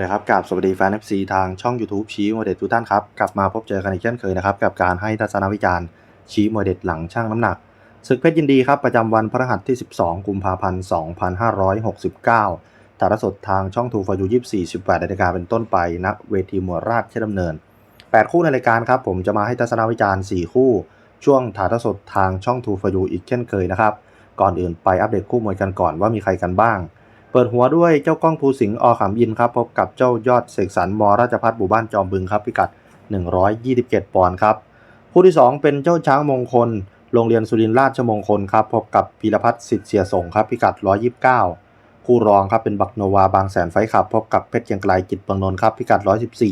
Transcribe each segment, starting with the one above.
นะครับกับสวัสดีแฟน FC ทางช่อง YouTube ชี้มวยเด็ดทุกท่านครับ กลับมาพบเจอกันอีกเช่นเคยนะครับ กับการให้ทัศนวิจารณ์ชี้มวยเด็ดหลังช่างน้ำหนักศึกเพชรยินดีครับประจำวันพฤหัสที่ 12 กุมภาพันธ์ 2569ถ่ายทอดสดทางช่องทูฟอยู24 18นาฬิกาเป็นต้นไปณเวทีมวยราชดำเนิน 8 คู่ในรายการครับผมจะมาให้ทัศนวิจารณ์ 4 คู่ ช่วงถ่ายทอดสดทางช่องทูฟอยูอีกเช่นเคยนะครับก่อนอื่นไปอัปเดตคู่มวยกันก่อนว่ามีใครกันบ้าง เปิดหัวด้วยเจ้าก้องภูสิงห์อขำยินครับ พบกับเจ้ายอดเสกสรรมราชพัฒบุบ้านจอมบึงครับพิกัด 127 ปอนด์ครับคู่ที่ 2 เป็นเจ้าช้างมงคล โรงเรียนสุรินทร์ราชมงคลครับพบกับพีรพัฒน์สิทธิ์เสียสงครับพิกัด 129 คู่รองครับเป็นบักโนวาบางแสนไฟขับพบกับเพชรเกียงไกลกิจบางนนท์ครับพิกัด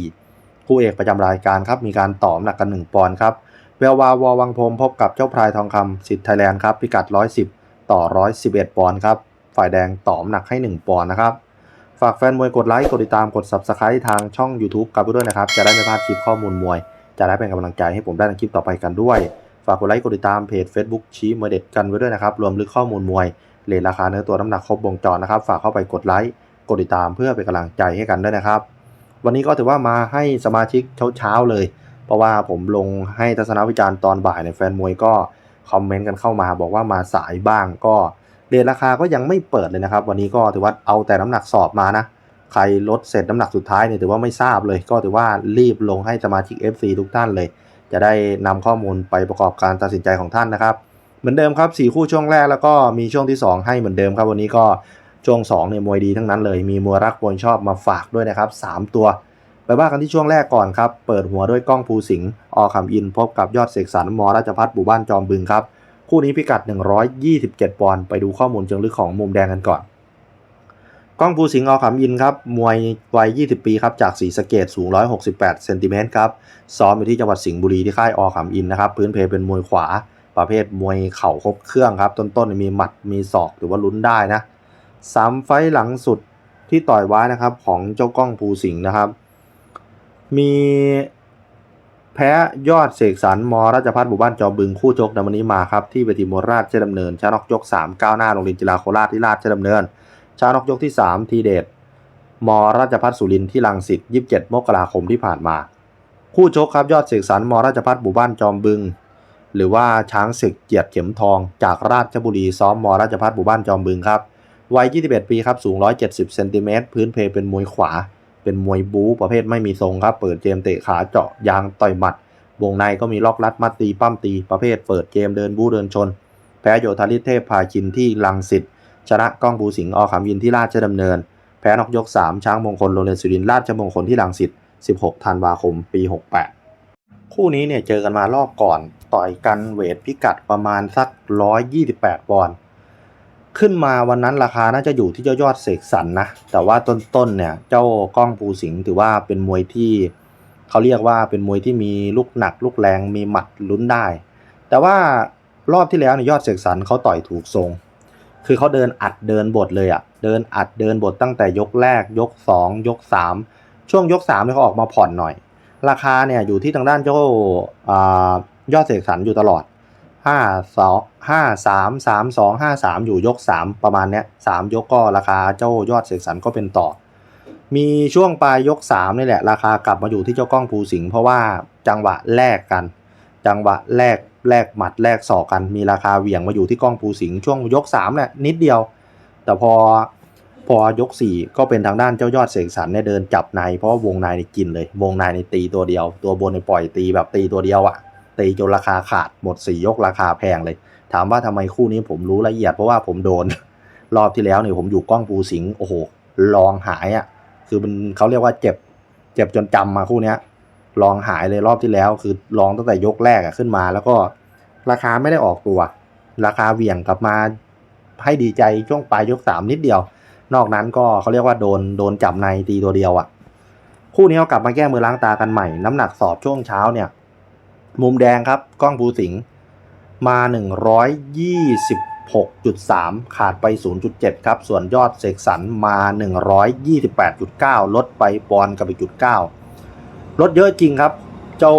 114 คู่เอกประจำรายการครับมีการต่อน้ำหนักกัน 1 ปอนด์ครับเวลวาวอวังพรมพบกับเจ้าพลายทองคำสิทธิ์ไทยแลนด์ครับพิกัด 110 ต่อ 111 ปอนด์ครับ ฝ่ายแดงต่อมหนักให้ 1 ปอนด์นะครับ ฝากแฟนมวยกดไลค์กดติดตามกด Subscribe ทางช่อง YouTube กับด้วยนะครับ จะได้ไม่พลาดคลิปข้อมูลมวย จะได้เป็นกำลังใจให้ผมได้ในคลิปต่อไปกันด้วย ฝากกดไลค์กดติดตามเพจ Facebook ชี้มวยเด็ดกันไว้ด้วยนะครับรวมลึกข้อมูลมวยเลทราคาเนื้อตัวน้ำหนักครบวงจรนะครับ ฝากเข้าไปกดไลค์กดติดตามเพื่อเป็นกำลังใจให้กันด้วยนะครับ วันนี้ก็ถือว่ามาให้สมาชิกเช้าๆเลย เพราะว่าผมลงให้ทัศนวิจารณ์ตอนบ่ายในแฟนมวยก็คอมเมนต์กันเข้ามาบอกว่ามาสายบ้างก็ เดทราคาก็ยังไม่เปิดเลยนะครับ วันนี้ก็ถือว่าเอาแต่น้ำหนักสอบมานะ ใครลดเสร็จน้ำหนักสุดท้ายเนี่ยถือว่าไม่ทราบเลย ก็ถือว่ารีบลงให้สมาชิก FC ทุกท่านเลย จะได้นำข้อมูลไปประกอบการตัดสินใจของท่านนะครับ เหมือนเดิมครับ4คู่ช่วงแรกแล้วก็มีช่วงที่ 2 ให้เหมือนเดิมครับ วันนี้ก็ช่วง2เนี่ยมวยดีทั้งนั้นเลยมีมวยรักมวยชอบมาฝากด้วยนะครับ 3 ตัวไปว่ากันที่ช่วงแรกก่อนครับ เปิดหัวด้วยกล้องภูสิงห์อคำอินพบกับยอดเสกสรรมราชพัฒน์บุบ้านจอมบึงครับ คู่นี้พิกัด 127 ปอนด์ไปดูข้อมูลเชิงลึกของมุมแดงกันก่อน ก้องภูสิงห์อขำยินครับ มวยวัย 20 ปีครับ จากศรีสะเกดสูง 168 เซนติเมตรครับ ซ้อมอยู่ที่จังหวัดสิงห์บุรีที่ค่ายอขำอินนะครับ พื้นเพเป็นมวยขวา ประเภทมวยเข่าครบเครื่องครับ ต้นๆมีหมัด มีศอกหรือว่าลุ้นได้นะสามไฟหลังสุดที่ต่อยไว้นะครับของเจ้าก้องภูสิงห์นะครับ มี แพ้ยอดเสกสรรมราชพัฒน์บุบ้านจอมบึงคู่ชกในวันนี้มาครับที่เวทีมวยราชดำเนินชานอกยก 3 ก้าวหน้าโรงเรียนกีฬาโคราชที่ราชดำเนิน ชานอกยกที่ 3 ทีเดชมราชพัฒสุรินที่ลังสิต27 มกราคมที่ผ่านมา คู่ชกครับยอดเสกสรรมราชพัฒบุบ้านจอมบึง หรือว่าช้างศึกเกียรติเข็มทอง จากราชบุรีซ้อมมราชพัฒบุบ้านจอมบึงครับวัย 21 ปีครับสูง 170 เซนติเมตรพื้นเพเป็นมวยขวา เป็นมวยบู๊ประเภทไม่มีทรงครับ เปิดเกมเตะขาเจาะยางต่อยหมัด วงในก็มีล็อกลัดมัดตีปั้มตี ประเภทเปิดเกมเดินบู๊เดินชน แพ้โยธาลิเทพพาคินที่ลังสิตชนะก้องภูสิงห์อขำยินที่ราชดำเนิน แพ้นอกยก 3 ช้างมงคลโรเรียนสุรินราชมงคลที่ลังสิต16ธันวาคมปี 68 คู่นี้เนี่ยเจอกันมารอบก่อนต่อยกันเวทพิกัดประมาณสัก 128ปอนด์ ขึ้นมาวันนั้นราคาน่าจะอยู่ที่เจ้ายอดเสกสรรนะ แต่ว่าต้นๆเนี่ยเจ้ากล้องภูสิงห์ถือว่าเป็นมวยที่เขาเรียกว่าเป็นมวยที่มีลูกหนัก ลูกแรงมีหมัดลุ้นได้ แต่ว่ารอบที่แล้วเนี่ยยอดเสกสรรเขาต่อยถูกทรง คือเขาเดินอัดเดินบทเลยอะ่ะเดินอัดเดินบทตั้งแต่ยกแรก ยก 2 ยก 3 ช่วงยก3เนี่ยเขาออกมาผ่อนหน่อย ราคาเนี่ยอยู่ที่ทางด้านเจ้ายอดเสกสรรอยู่ตลอด 5 2 5 3 3 2 5 3อยู่ยก3ประมาณเนี้ย3ยกก็ราคาเจ้ายอดเสกสรรก็เป็นต่อ มีช่วงปลายยก3นี่แหละ ราคากลับมาอยู่ที่เจ้ากล้องภูสิงห์เพราะว่าจังหวะแลกกัน จังหวะแลกแลกหมัดแลกศอกกัน มีราคาเหวี่ยงมาอยู่ที่กล้องภูสิงห์ช่วงยก3เนี่ยนิดเดียว แต่พอพอยก 4 ก็เป็นทางด้านเจ้ายอดเสกสรรเนี่ยเดินจับในเพราะว่าวงในนี่กินเลย วงในนี่ตีตัวเดียว ตัวบนในปล่อยตีแบบตีตัวเดียวอะ ตีจนราคาขาดหมดสี่ยกราคาแพงเลย ถามว่าทำไมคู่นี้ผมรู้ละเอียดเพราะว่าผมโดน รอบที่แล้วเนี่ยผมอยู่กล้องภูสิงห์โอ้โหลองหายอะ่ะ คือมันเขาเรียกว่าเจ็บ เจ็บจนจำมาคู่เนี้ยลองหายเลยรอบที่แล้ว คือลองตั้งแต่ยกแรกอะขึ้นมา แล้วก็ราคาไม่ได้ออกตัว ราคาเหวี่ยงกลับมาให้ดีใจช่วงปลายยกสามนิดเดียว นอกนั้นก็เขาเรียกว่าโดนโดนจับในตีตัวเดียวอะ่ะ คู่นี้เขากลับมาแก้มือล้างตากันใหม่ น้ำหนักสอบช่วงเช้าเนี่ย มุมแดงครับ กล้องภูสิงห์มา 126.3 ขาดไป 0.7 ครับ ส่วนยอดเสกสรรมา 128.9 ลดไปปอนด์กับอีกจุด9ลดเยอะจริงครับ เจ้า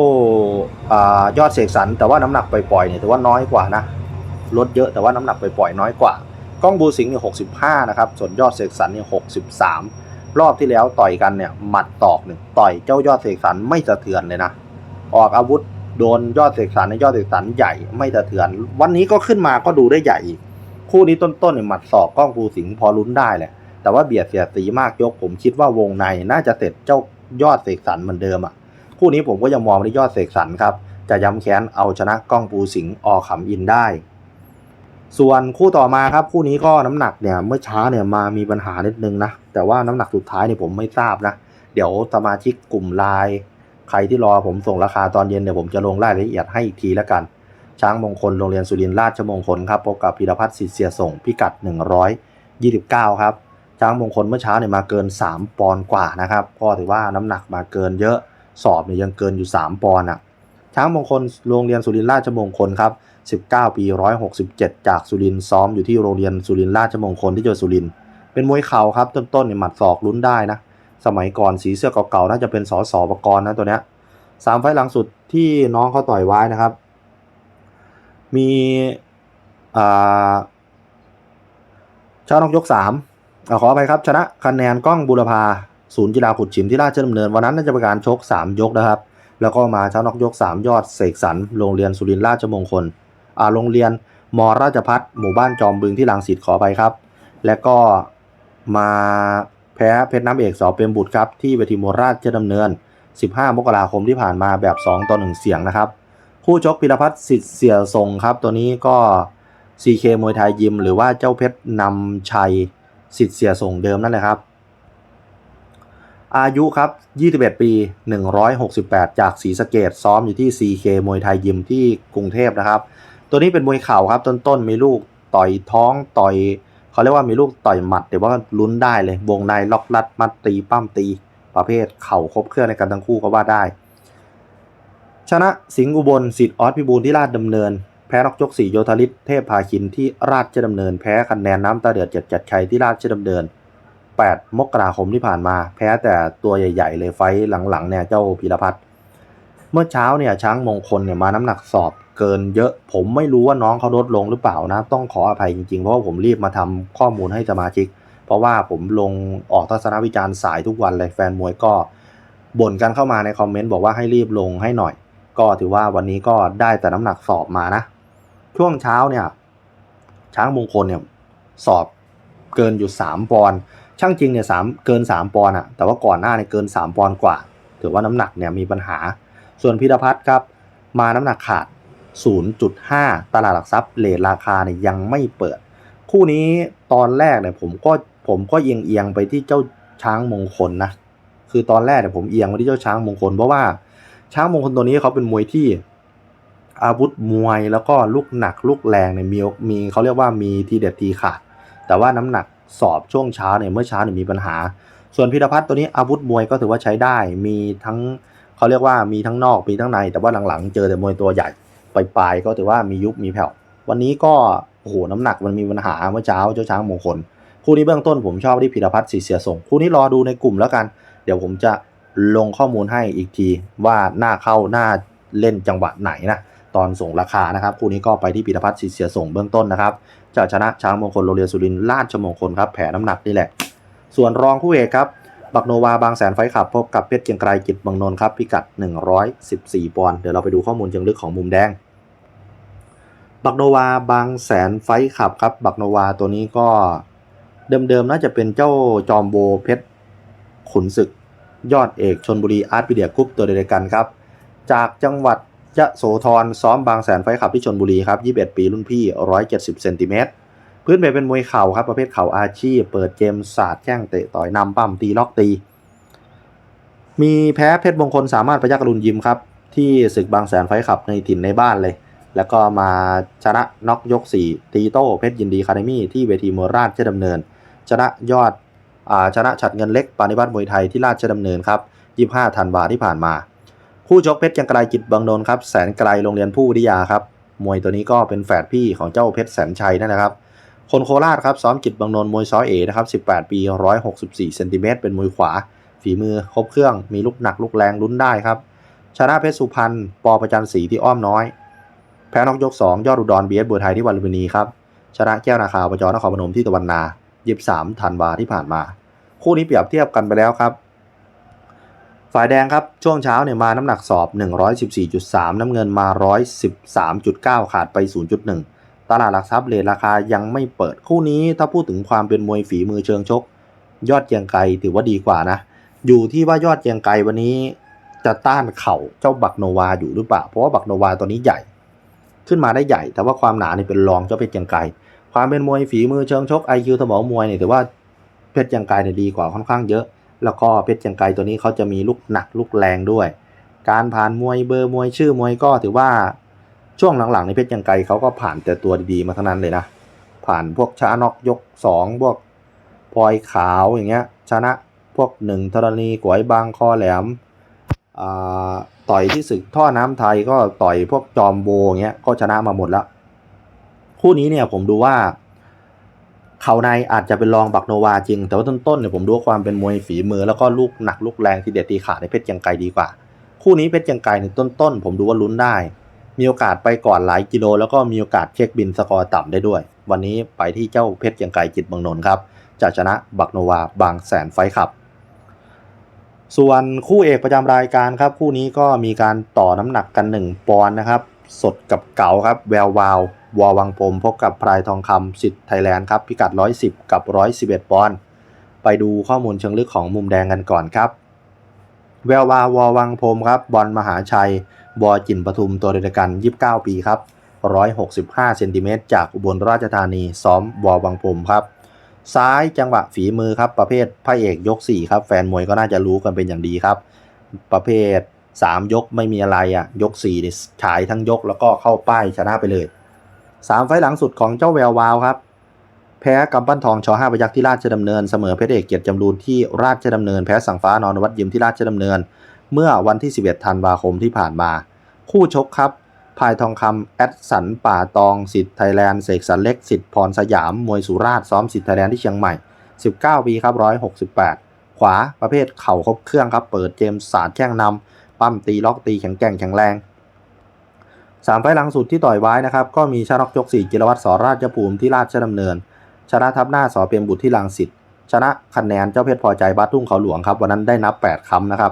อายอดเสกสรรแต่ว่าน้ำหนักไปปล่อยเนี่ยถือว่าน้อยกว่านะ ลดเยอะแต่ว่าน้ำหนักไปปล่อยน้อยกว่า กล้องบูสิงห์เนี่ย65 นะครับ ส่วนยอดเสกสรรเนี่ย63 รอบที่แล้วต่อยกันเนี่ยหมัดตอกหนึ่งต่อยเจ้ายอดเสกสรรไม่สะเทือนเลยนะ ออกอาวุธ โดนยอดเสกสรรในยอดเสกสรรใหญ่ไม่สะเทือน วันนี้ก็ขึ้นมาก็ดูได้ใหญ่อีก คู่นี้ต้นๆเนี่ยหมัดศอกกล้องภูสิงห์พอลุ้นได้แหละ แต่ว่าเบียดเสียสีมากยก ผมคิดว่าวงในน่าจะเสร็จเจ้ายอดเสกสรรเหมือนเดิมอะ คู่นี้ผมก็ยังมองในยอดเสกสรรครับ จะย้ำแค้นเอาชนะกล้องภูสิงห์อขำอินได้ ส่วนคู่ต่อมาครับคู่นี้ก็น้ำหนักเนี่ยเมื่อเช้าเนี่ยมามีปัญหานิดนึงนะ แต่ว่าน้ำหนักสุดท้ายเนี่ยผมไม่ทราบนะ เดี๋ยวสมาชิกกลุ่มไลน์ ใครที่รอผมส่งราคาตอนเย็นเดี๋ยวผมจะลงรายละเอียดให้อีกทีแล้วกัน ช้างมงคลโรงเรียนสุรินทร์ราชมงคลครับพบกับพีรพัฒน์สิทธิ์เสียส่งพิกัด 129 ครับ ช้างมงคลเมื่อเช้าเนี่ยมาเกิน 3 ปอนด์กว่านะครับก็ถือว่าน้ำหนักมาเกินเยอะสอบเนี่ยยังเกินอยู่ 3 ปอนด์อะช้างมงคลโรงเรียนสุรินทร์ราชมงคลครับ19 ปี 167 จากสุรินทร์ซ้อมอยู่ที่โรงเรียนสุรินทร์ราชมงคลที่จังหวัดสุรินทร์เป็นมวยเข่าครับต้นๆเนี่ยหมัดศอกลุ้นได้นะ สมัยก่อนสีเสื้อเก่าๆน่าจะเป็นสอสอปกรณ์นะตัวเนี้ยสามไฟล์หลังสุดที่น้องเขาต่อยไว้นะครับ มีอ่าชานกยกสามขออภัยครับ ชนะคะแนนกล้องบุรพาศูนย์กีฬาขุดฉิมที่ราชดำเนินวันนั้นน่าจะเป็นการชก 3 ยกนะครับ แล้วก็มาชานกยก 3 ยอดเสกสรรโรงเรียนสุรินทร์ราชมงคลอ่าโรงเรียนมราชพัฒหมู่บ้านจอมบึงที่ลังสิตขอไปครับ และก็มา แพ้เพชรน้ำเอกสอเปรมบุตรครับที่เวทีมวยราชดำเนิน 15 มกราคมที่ผ่านมาแบบ 2 ต่อ 1 เสียงนะครับ คู่ชกพิรพัฒน์สิทธิ์เสียทรงครับ ตัวนี้ก็ CK มวยไทยยิม หรือว่าเจ้าเพชรนำชัยสิทธิ์เสียทรงเดิมนั่นแหละครับ อายุครับ 21 ปี 168 จากศรีสะเกดซ้อมอยู่ที่ CK มวยไทยยิมที่กรุงเทพนะครับ ตัวนี้เป็นมวยเข่าครับต้นๆมีลูกต่อยท้องต่อย เขาเรียกว่ามีลูกต่อยหมัดแต่ว่าลุ้นได้เลย วงในล็อกลัดมัดตีปั้มตี ประเภทเข่าครบเครื่องในกันทั้งคู่ก็ว่าได้ ชนะสิงห์อุบลสิทธิ์ออสพิบูลที่ราชดำเนิน แพ้นอกยกสี่โยธาลิศเทพพาคินที่ราชดำเนิน แพ้คะแนนน้ำตาเดือดเจ็ดจัดชัยที่ราชดำเนิน 8 มกราคมที่ผ่านมา แพ้แต่ตัวใหญ่ ๆ เลยไฟหลังๆเนี่ยเจ้าพีรพัฒน์เมื่อเช้าเนี่ยช้างมงคลเนี่ยมาน้ำหนักสอบ เกินเยอะ ผมไม่รู้ว่าน้องเขาลดลงหรือเปล่านะ ต้องขออภัยจริงๆ เพราะว่าผมรีบมาทำข้อมูลให้สมาชิก เพราะว่าผมลงออกทัศนวิจารณ์สายทุกวันเลยแฟนมวยก็บ่นกันเข้ามาในคอมเมนต์บอกว่าให้รีบลงให้หน่อย ก็ถือว่าวันนี้ก็ได้แต่น้ำหนักสอบมานะ ช่วงเช้าเนี่ย ช้างมงคลเนี่ยสอบเกินอยู่ 3 ปอนด์ช่างจริงเนี่ยสามเกิน 3 ปอนด์อะแต่ว่าก่อนหน้าเนี่ยเกิน 3 ปอนด์กว่า ถือว่าน้ำหนักเนี่ยมีปัญหา ส่วนพิรพัฒน์ครับมาน้ำหนักขาด 0.5 ตลาดหลักทรัพย์เลทราคาเนี่ยยังไม่เปิด คู่นี้ตอนแรกเนี่ยผมก็ผมก็เอียงเอียงไปที่เจ้าช้างมงคลนะ คือตอนแรกเนี่ยผมเอียงไปที่เจ้าช้างมงคลเพราะว่าช้างมงคลตัวนี้เขาเป็นมวยที่อาวุธมวยแล้วก็ลูกหนักลูกแรงเนี่ยมีมีเขาเรียกว่ามีทีเด็ดทีขาดแต่ว่าน้ำหนักสอบช่วงเช้าเนี่ยเมื่อเช้าเนี่ยมีปัญหา ส่วนพิรพัฒน์ตัวนี้อาวุธมวยก็ถือว่าใช้ได้ มีทั้งเขาเรียกว่ามีทั้งนอกมีทั้งใน แต่ว่าหลังๆ เจอแต่มวยตัวใหญ่ ปลายๆก็ถือว่ามียุบมีแผ่ววันนี้ก็โอ้โหน้ำหนักมันมีปัญหาเมื่อเช้าเจ้าช้างมงคลคู่นี้เบื้องต้นผมชอบที่พิรพัฒน์สีเสียส่งคู่นี้รอดูในกลุ่มแล้วกัน เดี๋ยวผมจะลงข้อมูลให้อีกทีว่าหน้าเข้าหน้าเล่นจังหวะไหนนะตอนส่งราคานะครับคู่นี้ก็ไปที่พิรพัฒน์สีเสียส่งเบื้องต้นนะครับจะชนะช้างมงคลโรเรียนสุรินราชมงคลครับแผลน้ำหนักนี่แหละ ส่วนรองคู่เอกครับบักโนวาบางแสนไฟขับพบกับเพชรเกียงไกรกิจบางนนท์ครับพิกัด 114 ปอนด์เดี๋ยวเราไปดูข้อมูลเชิงลึกของมุมแดง บักโนวาบางแสนไฟขับครับ บักโนวาตัวนี้ก็เดิมๆน่าจะเป็นเจ้าจอมโบเพชรขุนศึก ยอดเอกชนบุรีอาร์ตวิเดียกรุ๊ปตัวเดียวกันครับ จากจังหวัดยะโสธรซ้อมบางแสนไฟขับที่ชนบุรีครับ21 ปีรุ่นพี่ 170เซนติเมตรพื้นเพเป็นมวยเข่าครับ ประเภทเข่าอาชีพ เปิดเกมศาสตร์แข้งเตะต่อยนำปั้มตีล็อกตี มีแพ้เพชรมงคลสามารถประยักษ์รุณยิมครับ ที่ศึกบางแสนไฟขับในถิ่นในบ้านเลย แล้วก็มาชนะน็อกยก 4 ตีโต้เพชรยินดีคาเดมี่ที่เวทีมวยราชดำเนิน ชนะยอดอชนะฉัดเงินเล็กปานิบัติมวยไทยที่ราชดำเนินครับ 25ธันวาที่ผ่านมา คู่ชกเพชรยังไกลกิจบางนนครับแสนไกลโรงเรียนผู้วิทยาครับมวยตัวนี้ก็เป็นแฝดพี่ของเจ้าเพชรแสนชัยนั่นนะครับ คนโคราชครับซ้อมกิจบางนนมวยซ้อเอนะครับ 18 ปี 164เซนติเมตรเป็นมวยขวา ฝีมือครบเครื่องมีลูกหนักลูกแรงลุ้นได้ครับชนะเพชรสุพรรณปอประจันศรีที่อ้อมน้อย แพ้นอกยก 2 ยอดอุดรเบียสบัวไทยที่วันลุมพินีครับ ชนะแก้วนาคาปจอนครพนมที่ตะวันนา23ธันวาที่ผ่านมา คู่นี้เปรียบเทียบกันไปแล้วครับ ฝ่ายแดงครับ ช่วงเช้าเนี่ยมาน้ำหนักสอบ 114.3 น้ำเงินมา 113.9 ขาดไป 0.1 ตลาดหลักทรัพย์เลทราคายังไม่เปิด คู่นี้ถ้าพูดถึงความเป็นมวยฝีมือเชิงชก ยอดเกียงไกรถือว่าดีกว่านะ อยู่ที่ว่ายอดเกียงไกรวันนี้จะต้านเข่าเจ้าบักโนวาอยู่หรือเปล่า เพราะว่าบักโนวาตัวนี้ใหญ่ ขึ้นมาได้ใหญ่ แต่ว่าความหนาเนี่ยเป็นรองเจ้าเพชรเกรียงไกรความเป็นมวยฝีมือเชิงชกไอคิวสมองมวยเนี่ยถือว่าเพชรเกรียงไกรเนี่ยดีกว่าค่อนข้างเยอะ แล้วก็เพชรเกรียงไกรตัวนี้เขาจะมีลูกหนักลูกแรงด้วย การผ่านมวยเบอร์มวยชื่อมวยก็ถือว่าช่วงหลังๆในเพชรเกรียงไกรเขาก็ผ่านแต่ตัวดีๆมาทั้งนั้นเลยนะ ผ่านพวกชานอกยกสองพวกพลอยขาวอย่างเงี้ยชนะพวกหนึ่งธรณีกวยบางคอแหลมอ่า ต่อยที่ศึกท่อน้ำไทยก็ต่อยพวกจอมโบเงี้ยก็ชนะมาหมดแล้วคู่นี้เนี่ยผมดูว่า เขาในอาจจะเป็นรองบักโนวาจริง แต่ว่าต้นๆเนี่ยผมดูความเป็นมวยฝีมือแล้วก็ลูกหนักลูกแรงที่เด็ดตีขาดในเพชรเกรียงไกรดีกว่า คู่นี้เพชรเกรียงไกรในต้นๆผมดูว่าลุ้นได้ มีโอกาสไปก่อนหลายกิโล แล้วก็มีโอกาสเช็คบินสกอร์ต่ำได้ด้วย วันนี้ไปที่เจ้าเพชรเกรียงไกรจิตเมืองนนท์ครับจะชนะบักโนวาบางแสนไฟท์ครับ ส่วนคู่เอกประจำรายการครับ คู่นี้ก็มีการต่อน้ำหนักกัน 1 ปอนด์นะครับ สดกับเก๋าครับ แวววาว วอวังพรมพบกับพลายทองคำสิทธิ์ไทยแลนด์ครับ พิกัด 110 กับ 111 ปอนด์ไปดูข้อมูลเชิงลึกของมุมแดงกันก่อนครับ แวววาววอวังพรมครับ บอลมหาชัย บอจินปทุมตัวเดียวกัน 29 ปีครับ 165 เซนติเมตรจากอุบลราชธานีซ้อมวอวังพรมครับ ซ้ายจังหวะฝีมือครับ ประเภทพระเอกยก 4 ครับ แฟนมวยก็น่าจะรู้กันเป็นอย่างดีครับ ประเภท 3 ยกไม่มีอะไรอะ ยก4นี่ฉายทั้งยกแล้วก็เข้าป้ายชนะไปเลย 3 ไฟหลังสุดของเจ้าแวววาวครับ แพ้กำปั้นทองชอห้าพยักษ์ที่ราชดำเนินเสมอเพชรเอกเกียรติจำรูนที่ราชดำเนิน แพ้สังฟ้านอนวัดยิมที่ราชดำเนิน เมื่อวันที่ 11 ธันวาคมที่ผ่านมา คู่ชกครับ พายทองคำแอดสันป่าตองสิทธิ์ไทยแลนด์เสกสรรเล็กสิทธิ์พรสยาม มวยสุราษฎร์ซ้อมสิทธิ์ไทยแลนด์ที่เชียงใหม่ 19 ปีครับ 168 ขวาประเภทเข่าครบเครื่องครับ เปิดเจมส์สาดแข้งนำปั้มตีล็อกตีแข็งแกร่งแข็งแรงสามไฟล์หลังสุดที่ต่อยไว้นะครับ ก็มีชานอกยก4จิรวัตรสอราชภูมิที่ราชดำเนิน ชนะทับหน้าสอเปียมบุตรที่ลังสิตชนะคะแนนเจ้าเพชรพอใจบ้าทุ่งเขาหลวงครับวันนั้นได้นับ 8คำนะครับ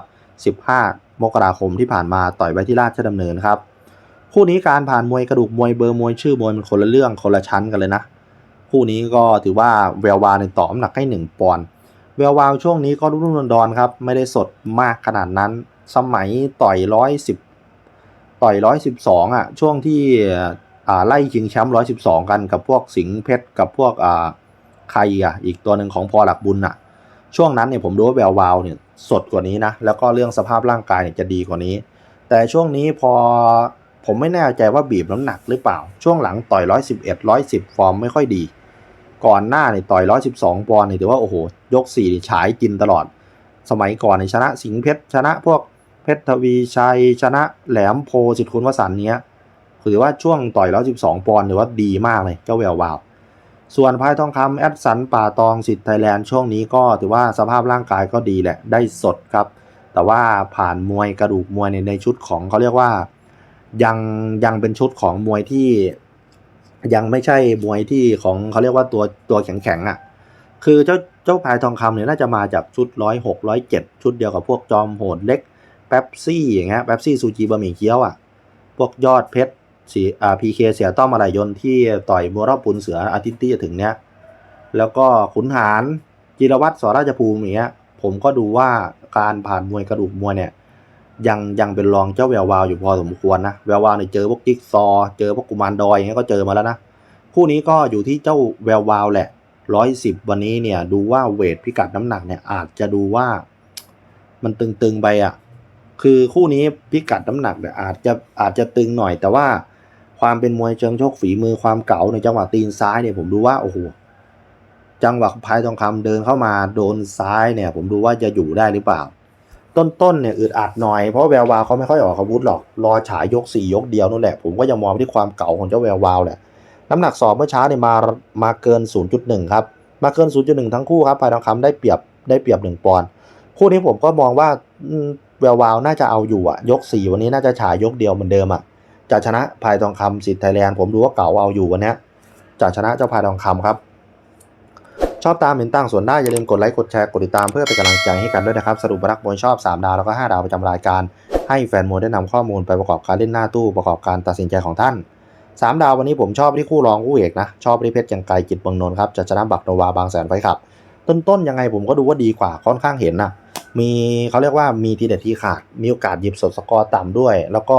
15 มกราคมที่ผ่านมาต่อยไว้ที่ราชดำเนินครับ คู่นี้การผ่านมวยกระดูกมวยเบอร์มวยชื่อมวยมันคนละเรื่องคนละชั้นกันเลยนะ คู่นี้ก็ถือว่าแวววาวในต่อน้ำหนักให้ 1 ปอนด์แวววาวช่วงนี้ก็รุ่นรุ่นดอนครับไม่ได้สดมากขนาดนั้น สมัยต่อยร้อยสิบต่อยร้อยสิบสองอะช่วงที่อ่าไล่ชิงแชมป์ร้อยสิบสองกันกับพวกสิงห์เพชรกับพวกอ่าใครอะอีกตัวหนึ่งของพอหลักบุญอะ ช่วงนั้นเนี่ยผมดูว่าแวววาวเนี่ยสดกว่านี้นะแล้วก็เรื่องสภาพร่างกายเนี่ยจะดีกว่านี้ แต่ช่วงนี้พอ ผมไม่แน่ใจว่าบีบน้ำหนักหรือเปล่า ช่วงหลังต่อยร้อยสิบเอ็ดร้อยสิบฟอร์มไม่ค่อยดี ก่อนหน้าเนี่ยต่อยร้อยสิบสองปอนด์เนี่ยถือว่าโอ้โห ยกสี่นี่ฉายกินตลอด สมัยก่อนเนี่ยชนะสิงห์เพชร ชนะพวกเพชรทวีชัย ชนะแหลมโพสิทธิ์คุณวสันเนี้ยถือว่าช่วงต่อยร้อยสิบสองปอนด์ถือว่าดีมากเลยเจ้าแวววาว ส่วนพายทองคำแอดสันป่าตองสิทธิ์ไทยแลนด์ช่วงนี้ก็ถือว่าสภาพร่างกายก็ดีแหละ ได้สดครับ แต่ว่าผ่านมวยกระดูกมวยในในชุดของเขาเรียกว่า ยังยังเป็นชุดของมวยที่ยังไม่ใช่มวยที่ของเขาเรียกว่าตัวตัวแข็งแข็งๆอะ คือเจ้าเจ้าพายทองคำเนี่ยน่าจะมาจากชุดร้อยหกร้อยเจ็ดชุดเดียวกับพวกจอมโหดเล็กแป๊บซี่อย่างเงี้ยแป๊บซี่ซูจีบะหมี่เกี๊ยวอะ พวกยอดเพชรสีอ่าพีเคเสียต้อมอะไรยนที่ต่อยมัวรอบปุนเสืออาทิตย์ที่จะถึงเนี้ยแล้วก็ขุนหารจิรวัตรสราชภูมิอย่างเงี้ยผมก็ดูว่าการผ่านมวยกระดูกมวยเนี่ย ยังยังเป็นรองเจ้าแวววาวอยู่พอสมควรนะแวววาวเนี่ยเจอพวกจิ๊กซอ เจอพวกกุมารดอยอย่างเงี้ยก็เจอมาแล้วนะคู่นี้ก็อยู่ที่เจ้าแวววาวแหละร้อยสิบวันนี้เนี่ยดูว่าเวทพิกัดน้ำหนักเนี่ยอาจจะดูว่ามันตึงๆไปอะคือคู่นี้พิกัดน้ำหนักเนี่ยอาจจะอาจจะตึงหน่อย แต่ว่าความเป็นมวยเชิงชกฝีมือความเก๋าในจังหวะตีนซ้ายเนี่ยผมดูว่าโอ้โหจังหวะพายทองคำเดินเข้ามาโดนซ้ายเนี่ย ผมดูว่าจะอยู่ได้หรือเปล่า ต้นๆเนี่ยอึดอัดหน่อยเพราะแวววาวเขาไม่ค่อยออกอาวุธหรอกรอฉายยกสี่ยกเดียวนั่นแหละผมก็ยังมองไปที่ความเก่าของเจ้าแวววาวแหละน้ำหนักสอบเมื่อเช้าเนี่ยมามาเกิน 0.1 ครับ มาเกิน 0.1 ทั้งคู่ครับพายทองคำได้เปรียบได้เปรียบ1ปอนด์คู่นี้ผมก็มองว่าแวววาวน่าจะเอาอยู่อะยก 4 วันนี้น่าจะฉายยกเดียวเหมือนเดิมอะจะชนะพายทองคำสิทธิ์ไทยแลนด์ผมดูว่าเก่าเอาอยู่วันนี้จะชนะเจ้าพายทองคำครับ ชอบตามเห็นต่างส่วนได้อย่าลืมกดไลค์กดแชร์กดติดตามเพื่อเป็นกำลังใจให้กันด้วยนะครับสรุปรักมวยชอบ 3 ดาวแล้วก็ 5 ดาวประจำรายการ ให้แฟนมวยได้นำข้อมูลไปประกอบการเล่นหน้าตู้ประกอบการตัดสินใจของท่าน 3 ดาววันนี้ผมชอบที่คู่รองคู่เอกนะชอบที่เพชรยังไกลจิตเมืองนนท์ครับจะชนะบักโนวาบางแสนไฟขับ ต้นๆยังไงผมก็ดูว่าดีกว่าค่อนข้างเห็นนะมีเขาเรียกว่ามีทีเด็ดทีขาดมีโอกาสหยิบสดสกอร์ต่ำด้วย แล้วก็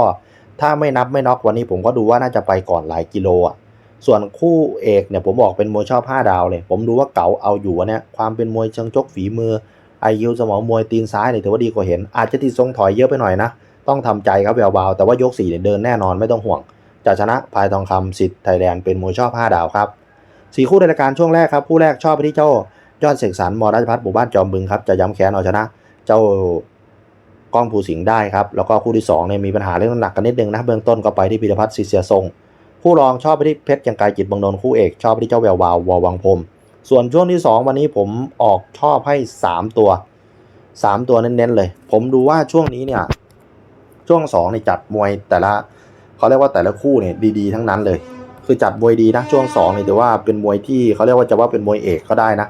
ถ้าไม่นับไม่น็อกวันนี้ผมก็ดูว่าน่าจะไปก่อนหลายกิโลอะ ส่วนคู่เอกเนี่ยผมบอกเป็นมวยชอบ 5 ดาวเลย ผมดูว่าเก๋าเอาอยู่วะเนี่ยความเป็นมวยเชิงชกฝีมือไอยิวสมองมวยตีนซ้ายเนี่ยถือว่าดีกว่าเห็น อาจจะติดทรงถอยเยอะไปหน่อยนะ ต้องทำใจครับแวววาวแต่ว่ายก4เนี่ยเดินแน่นอนไม่ต้องห่วง จะชนะพายทองคำสิทธิ์ไทยแลนด์เป็นมวยชอบ 5 ดาวครับสี่คู่ในรายการช่วงแรกครับคู่แรกชอบไปที่เจ้ายอดเสกสรรมราชพัฒน์หมู่บ้านจอมบึงครับจะย้ำแค้นเอาชนะ เจ้ากล้องภูสิงห์ได้ครับแล้วก็คู่ที่สองเนี่ยมีปัญหาเรื่องน้ำหนักกันนิดนึงนะเบื้องต้นก็ไปที่พิรพัฒน์ศิเสียทรง คู่รองชอบไปที่เพชรยังไกลจิตบางนนคู่เอก ชอบไปที่เจ้าแวววาววอวังพรมส่วนช่วงที่ 2 วันนี้ผมออกชอบให้ 3 ตัว 3 ตัวเน้นๆเลย ผมดูว่าช่วงนี้เนี่ย ช่วง2เนี่ยจัดมวยแต่ละเขาเรียกว่าแต่ละคู่เนี่ยดีๆทั้งนั้นเลย คือจัดมวยดีนะช่วง2เนี่ยถือว่าเป็นมวยที่เขาเรียกว่าจะว่าเป็นมวยเอกก็ได้นะ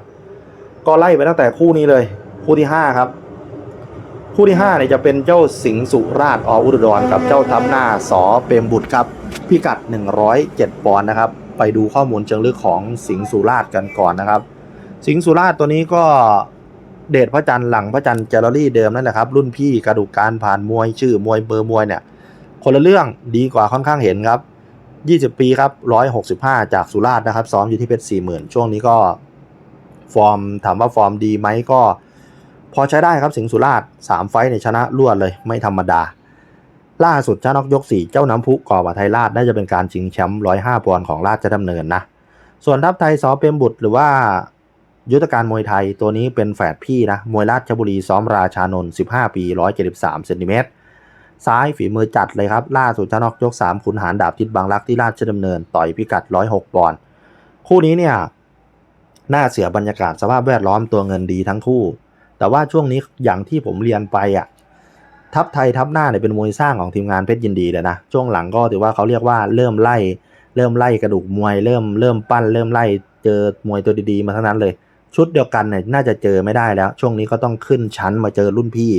ก็ไล่ไปตั้งแต่คู่นี้เลย คู่ที่ 5 ครับ คู่ที่5เนี่ยจะเป็นเจ้าสิงห์สุราษฎร์ออุดรกับเจ้าทัพหน้าสอเปรมบุตรครับพิกัด 107 ปอนด์นะครับ ไปดูข้อมูลเชิงลึกของสิงห์สุราษฎร์กันก่อนนะครับ สิงห์สุราษฎร์ตัวนี้ก็เดชพระจันทร์หลังพระจันทร์แกลเลอรี่เดิมนั่นแหละครับ รุ่นพี่กระดูกการผ่านมวยชื่อมวยเบอร์มวยเนี่ย คนละเรื่องดีกว่าค่อนข้างเห็นครับ 20 ปีครับ 165 จากสุราษฎร์นะครับซ้อมอยู่ที่เพชร40,000 ช่วงนี้ก็ ฟอร์มถามว่าฟอร์มดีไหมก็ พอใช้ได้ครับสิงห์สุราษฎร์3ไฟต์เนี่ยชนะรวดเลยไม่ธรรมดา ล่าสุดชนะนอกยก 4 เจ้าน้ำพุก่อวัไทยราชน่าจะเป็นการชิงแชมป์105ปอนด์ของราชดำเนินนะ ส่วนทัพไทยซอเปรมบุตรหรือว่ายุทธการมวยไทยตัวนี้เป็นแฝดพี่นะ มวยราชบุรีซ้อมราชานนท์15 ปี 173เซนติเมตรซ้ายฝีมือจัดเลยครับ ล่าสุดชนะนอกยก 3 ขุนหารดาบทิศบางรักที่ราชดำเนิน ต่อยพิกัด 106ปอนด์คู่นี้เนี่ยน่าเสียบรรยากาศสภาพแวดล้อมตัวเงินดีทั้งคู่ แต่ว่าช่วงนี้อย่างที่ผมเรียนไปอะทัพไทยทัพหน้าเนี่ยเป็นมวยสร้างของทีมงานเพชรยินดีเลยนะช่วงหลังก็ถือว่าเขาเรียกว่าเริ่มไล่ เริ่มไล่กระดูกมวยเริ่มเริ่มปั้น เริ่มไล่เจอมวยตัวดีๆมาทั้งนั้นเลย ชุดเดียวกันเนี่ยน่าจะเจอไม่ได้แล้ว ช่วงนี้ก็ต้องขึ้นชั้นมาเจอรุ่นพี่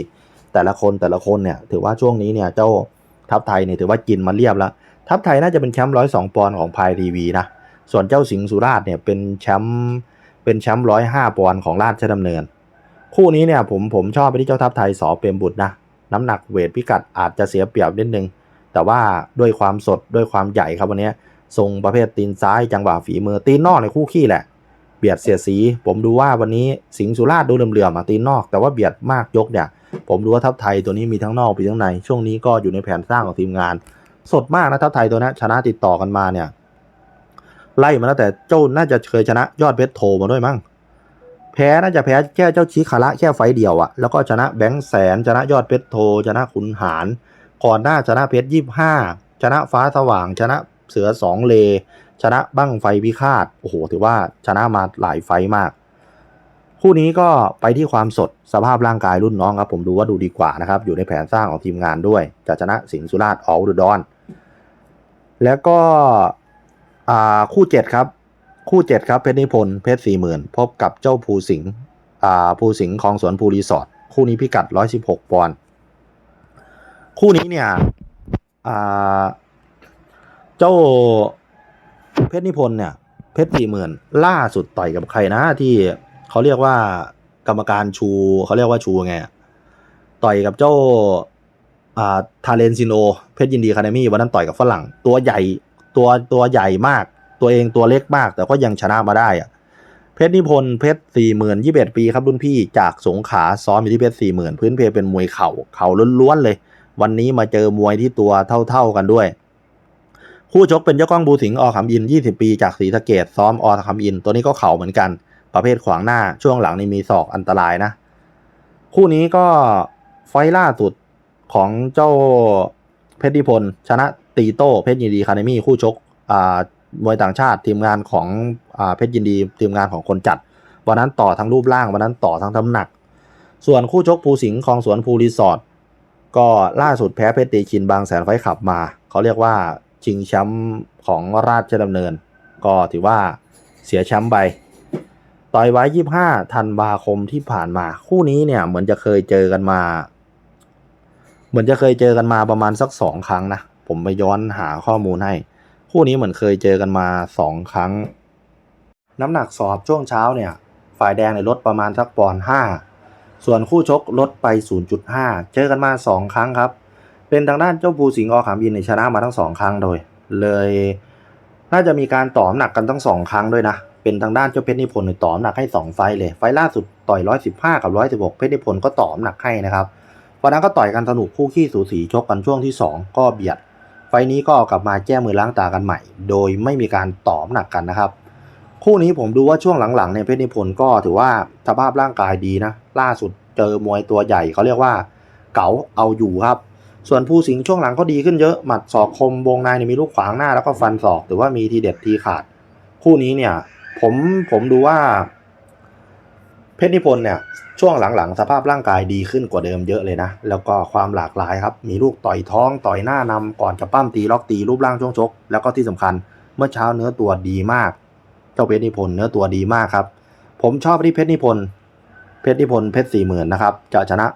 แต่ละคนแต่ละคนเนี่ยถือว่าช่วงนี้เนี่ยเจ้าทัพไทยเนี่ยถือว่ากินมาเรียบแล้วทัพไทยน่าจะเป็นแชมป์ร้อยสองปอนด์ของพายทีวีนะส่วนเจ้าสิงห์สุราษฎร์เนี่ยเป็นแชมป์เป็นแชมป์ร้อยห้าปอนด์ของราชดำเนิน คู่นี้เนี่ยผมผมชอบไปที่เจ้าทัพไทยสอเปรมบุตรนะน้ำหนักเวทพิกัดอาจจะเสียเปรียบนิดนึง แต่ว่าด้วยความสดด้วยความใหญ่ครับวันนี้ทรงประเภทตีนซ้ายจังหวะฝีมือตีนนอกในคู่ขี้แหละ เบียดเสียสี ผมดูว่าวันนี้สิงห์สุราษฎร์ดูเหลื่อมๆตีนนอก แต่ว่าเบียดมากยกเนี่ยผมดูว่าทัพไทยตัวนี้มีทั้งนอกมีทั้งใน ช่วงนี้ก็อยู่ในแผนสร้างของทีมงาน สดมากนะทัพไทยตัวนี้ชนะติดต่อกันมาเนี่ยไล่มาตั้งแต่เจ้าน่าจะเคยชนะยอดเพชรโทมาด้วยมั้ง แพ้น่าจะแพ้แค่เจ้าชิคาระแค่ไฟเดียวอะแล้วก็ชนะแบงค์แสนชนะยอดเพชรโทชนะขุนหารก่อนหน้าชนะเพชรยี่ห้าชนะฟ้าสว่าง ชนะเสือสองเล ชนะบั้งไฟพิฆาตโอ้โหถือว่าชนะมาหลายไฟมาก คู่นี้ก็ไปที่ความสดสภาพร่างกายรุ่นน้องครับผมดูว่าดูดีกว่านะครับ อยู่ในแผนสร้างของทีมงานด้วย จะชนะสิงห์สุราษฎร์ออลดูดอน แล้วก็คู่เจ็ดครับ คู่เจ็ดครับเพชรนิพนธ์เพชรสี่หมื่นพบกับเจ้าภูสิงห์อ่าภูสิงห์ของสวนภูรีสอร์ทคู่นี้พิกัดร้อยสิบหกปอนด์คู่นี้เนี่ยอ่าเจ้าเพชรนิพนธ์เนี่ยเพชรสี่หมื่นล่าสุดต่อยกับใครนะที่เขาเรียกว่ากรรมการชูเขาเรียกว่าชูไงต่อยกับเจ้าอ่าทาเลนซิโน เพชรยินดีคาเดมี่วันนั้นต่อยกับฝรั่ง ตัวใหญ่ตัวตัวใหญ่มาก ตัวเองตัวเล็กมาก แต่ก็ยังชนะมาได้อะเพชรนิพนธ์เพชรสี่หมื่นยี่สิบเอ็ดปีครับรุ่นพี่จากสงขาซ้อมอยู่ที่เพชรสี่หมื่นพื้นเพเป็นมวยเข่าเข่าล้วนๆเลย วันนี้มาเจอมวยที่ตัวเท่า ๆกันด้วย คู่ชกเป็นเจ้ากล้องบูสิงห์อคำอิน 20 ปีจากศรีสะเกดซ้อมออคำอิน ตัวนี้ก็เข่าเหมือนกัน ประเภทขวางหน้าช่วงหลังนี่มีศอกอันตรายนะ คู่นี้ก็ไฟล่าสุดของเจ้าเพชรนิพนธ์ชนะตีโต้เพชรยินดีคาเดมี่คู่ชกอ่า มวยต่างชาติทีมงานของอเพชรยินดีทีมงานของคนจัด วันนั้นต่อทั้งรูปร่าง วันนั้นต่อทั้งน้ำหนัก ส่วนคู่ชกภูสิงห์ของสวนภูรีสอร์ทก็ล่าสุดแพ้เพชรตีชินบางแสนไฟขับมา เขาเรียกว่าชิงแชมป์ของราชดำเนิน ก็ถือว่าเสียแชมป์ไปต่อยไว้ยี่ห้าธันวาคมที่ผ่านมา คู่นี้เนี่ยเหมือนจะเคยเจอกันมา เหมือนจะเคยเจอกันมาประมาณสักสองครั้งนะ ผมไปย้อนหาข้อมูลให้ คู่นี้เหมือนเคยเจอกันมาสองครั้ง น้ำหนักสอบช่วงเช้าเนี่ย ฝ่ายแดงในยลดประมาณสักปอนด์ห้าส่วนคู่ชกลดไป 0.5 เจอกันมา 2 ครั้งครับ เป็นทางด้านเจ้าภูสิงห์อขามยินในชนะมาทั้ง 2 ครั้งโดย เลยน่าจะมีการต่อน้ำหนักกันทั้ง 2 ครั้งด้วยนะ เป็นทางด้านเจ้าเพชรนิพนธ์เนี่ยต่อน้ำหนักให้ 2 ไฟเลย ไฟล่าสุดต่อย 115 กับ 116 เพชรนิพนธ์ก็ต่อน้ำหนักให้นะครับวันนั้นก็ต่อยกันสนุกคู่ขี้สูสีชกกันช่วงที่ 2 ก็เบียด ไฟนี้ก็กลับมาแก้มือล้างตากันใหม่ โดยไม่มีการต่อน้ำหนักกันนะครับ คู่นี้ผมดูว่าช่วงหลังๆเนี่ยเพชรนิพนธ์ก็ถือว่าสภาพร่างกายดีนะ ล่าสุดเจอมวยตัวใหญ่เขาเรียกว่า เก๋าเอาอยู่ครับ ส่วนผู้สิงช่วงหลังก็ดีขึ้นเยอะ หมัดศอกคมวงในเนี่ยมีลูกขวางหน้าแล้วก็ฟันศอกถือว่ามีทีเด็ดทีขาด คู่นี้เนี่ยผมผมดูว่า เพชรนิพนธ์เนี่ยช่วงหลังๆ สภาพร่างกายดีขึ้นกว่าเดิมเยอะเลยนะ แล้วก็ความหลากหลายครับ มีลูกต่อยท้องต่อยหน้านำก่อนจะปั้มตีล็อกตีรูปร่างช่วงชก แล้วก็ที่สำคัญเมื่อเช้าเนื้อตัวดีมาก เจ้าเพชรนิพนธ์เนื้อตัวดีมากครับ ผมชอบที่เพชรนิพนธ์เพชรนิพนธ์เพชรสี่หมื่นนะครับจะชนะ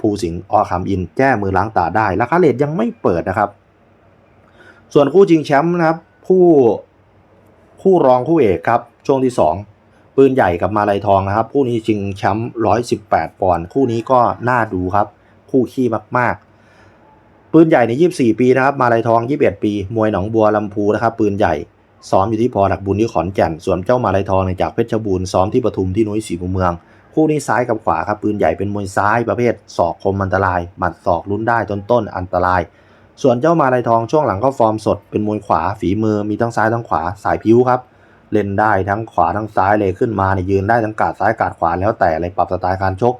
ภูสิงห์อคำอินแก้มือล้างตาได้ราคาเลทยังไม่เปิดนะครับ ส่วนคู่ชิงแชมป์นะครับ คู่คู่รองคู่เอกครับ ช่วงที่สอง ปืนใหญ่กับมาลัยทองนะครับ คู่นี้ชิงแชมป์ร้อยสิบแปดปอนด์คู่นี้ก็น่าดูครับ คู่ขี้มากๆ ปืนใหญ่ในยี่สี่ปีนะครับ มาลัยทองยี่สิบเอ็ดปี มวยหนองบัวลำพูนะครับปืนใหญ่ซ้อมอยู่ที่พอดักบุญที่ขอนแก่น ส่วนเจ้ามาลายทองเนี่ยจากเพชรบูรณ์ซ้อมที่ปทุมที่นุ้ยศรีภูมิเมือง คู่นี้ซ้ายกับขวาครับปืนใหญ่เป็นมวยซ้ายประเภทศอกคมอันตราย หมัดศอกลุ้นได้ต้นต้นอันตราย ส่วนเจ้ามาลายทองช่วงหลังก็ฟอร์มสดเป็นมวยขวาฝีมือมีทั้งซ้ายทั้งขวาสายพิ้วครับ เล่นได้ทั้งขวาทั้งซ้ายเลยขึ้นมาเนี่ยยืนได้ทั้งกาดซ้ายกาดขวาแล้วแต่เลยปรับสไตล์การชก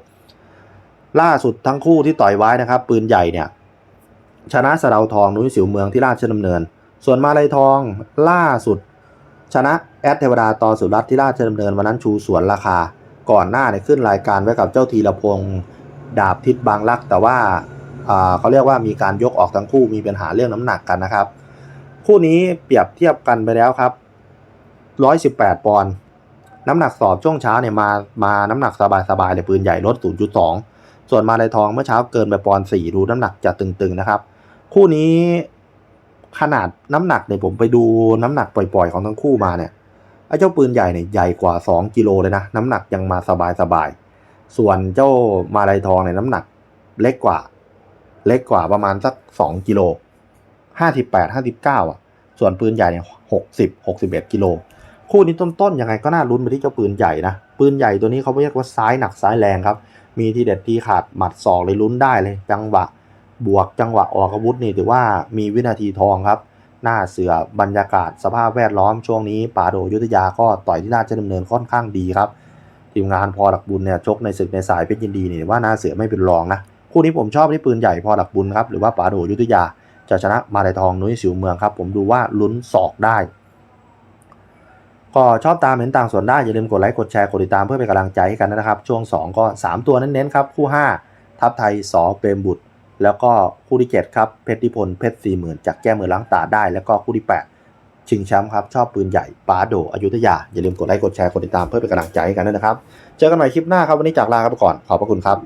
ล่าสุดทั้งคู่ที่ต่อยไว้นะครับ ปืนใหญ่เนี่ยชนะสะเดาทองนุ้ยสิวเมืองที่ราชดำเนิน ส่วนมาลายทองล่าสุด ชนะแอดเทวดาต่อสุรัตน์ที่ราชดำเนินวันนั้นชูสวนราคา ก่อนหน้าเนี่ยขึ้นรายการไว้กับเจ้าทีละพงดาบทิศบางรัก แต่ว่าอ่าเขาเรียกว่ามีการยกออกทั้งคู่มีปัญหาเรื่องน้ำหนักกันนะครับ คู่นี้เปรียบเทียบกันไปแล้วครับ 118 ปอนด์ น้ำหนักสอบช่วงเช้าเนี่ยมา มาน้ำหนักสบายๆเลยปืนใหญ่ลด 0.2 ส่วนมาลายทองเมื่อเช้าเกินไปปอนด์4ดูน้ำหนักจะตึงๆนะครับ คู่นี้ขนาดน้ำหนักเนี่ยผมไปดูน้ำหนักปล่อยๆของทั้งคู่มาเนี่ยไอ้เจ้าปืนใหญ่เนี่ยใหญ่กว่า 2 กิโลเลยนะ น้ำหนักยังมาสบายๆ ส่วนเจ้ามาลายทองเนี่ยน้ำหนักเล็กกว่า เล็กกว่าประมาณสัก 2 กิโล 58 59 อะ ส่วนปืนใหญ่เนี่ย60 61 กิโล คู่นี้ต้นๆยังไงก็น่าลุ้นไปที่เจ้าปืนใหญ่นะ ปืนใหญ่ตัวนี้เขาเรียกว่าซ้ายหนักซ้ายแรงครับ มีทีเด็ดทีขาดหมัดศอกเลยลุ้นได้เลย จังหวะ บวกจังหวะออกอาวุธนี่ถือว่ามีวินาทีทองครับ หน้าเสือบรรยากาศสภาพแวดล้อมช่วงนี้ป่าโดยุทธยาก็ต่อยที่ราชดำเนินค่อนข้างดีครับทีมงานพอหลักบุญเนี่ยชกในศึกในสายเพชรยินดีนี่ว่าหน้าเสือไม่เป็นรองนะคู่นี้ผมชอบที่ปืนใหญ่พอหลักบุญครับหรือว่าป่าโดยุทธยาจะชนะมาลายทองนุ้ยสิวเมืองครับ ผมดูว่าลุ้นศอกได้ ก็ชอบตามเห็นต่างส่วนได้อย่าลืมกดไลค์กดแชร์กดติดตามเพื่อเป็นกำลังใจให้กันนะครับ ช่วง 2 ก็ 3 ตัวเน้นครับ คู่ 5 ทัพไทยสอเปรมบุตร แล้วก็คู่ที่ 7 ครับ เพชรทิพลเพชรสี่หมื่นจากแก้มือล้างตาได้ แล้วก็คู่ที่ 8 ชิงแชมป์ครับ ชอบปืนใหญ่ปาโดอยุธยา อย่าลืมกดไลค์กดแชร์กดติดตามเพื่อเป็นกำลังใจให้กันนะครับ เจอกันใหม่คลิปหน้าครับวันนี้จากลาครับไปก่อนขอบพระคุณครับ